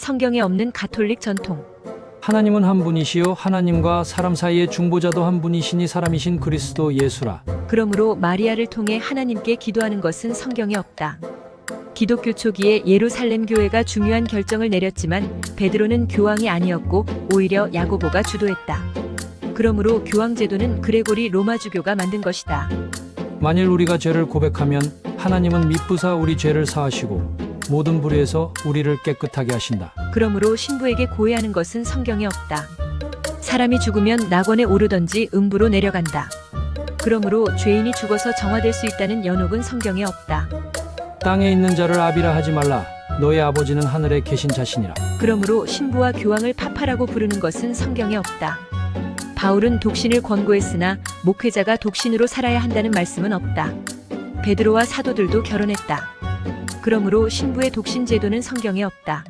성경에 없는 가톨릭 전통. 하나님은 한 분이시요 하나님과 사람 사이의 중보자도 한 분이시니 사람이신 그리스도 예수라. 그러므로 마리아를 통해 하나님께 기도하는 것은 성경에 없다. 기독교 초기에 예루살렘 교회가 중요한 결정을 내렸지만 베드로는 교황이 아니었고 오히려 야고보가 주도했다. 그러므로 교황 제도는 그레고리 로마 주교가 만든 것이다. 만일 우리가 죄를 고백하면 하나님은 미쁘사 우리 죄를 사하시고 모든 불의에서 우리를 깨끗하게 하신다. 그러므로 신부에게 고해하는 것은 성경에 없다. 사람이 죽으면 낙원에 오르던지 음부로 내려간다. 그러므로 죄인이 죽어서 정화될 수 있다는 연옥은 성경에 없다. 땅에 있는 자를 아비라 하지 말라. 너의 아버지는 하늘에 계신 자신이라. 그러므로 신부와 교황을 파파라고 부르는 것은 성경에 없다. 바울은 독신을 권고했으나 목회자가 독신으로 살아야 한다는 말씀은 없다. 베드로와 사도들도 결혼했다. 그러므로 신부의 독신 제도는 성경에 없다.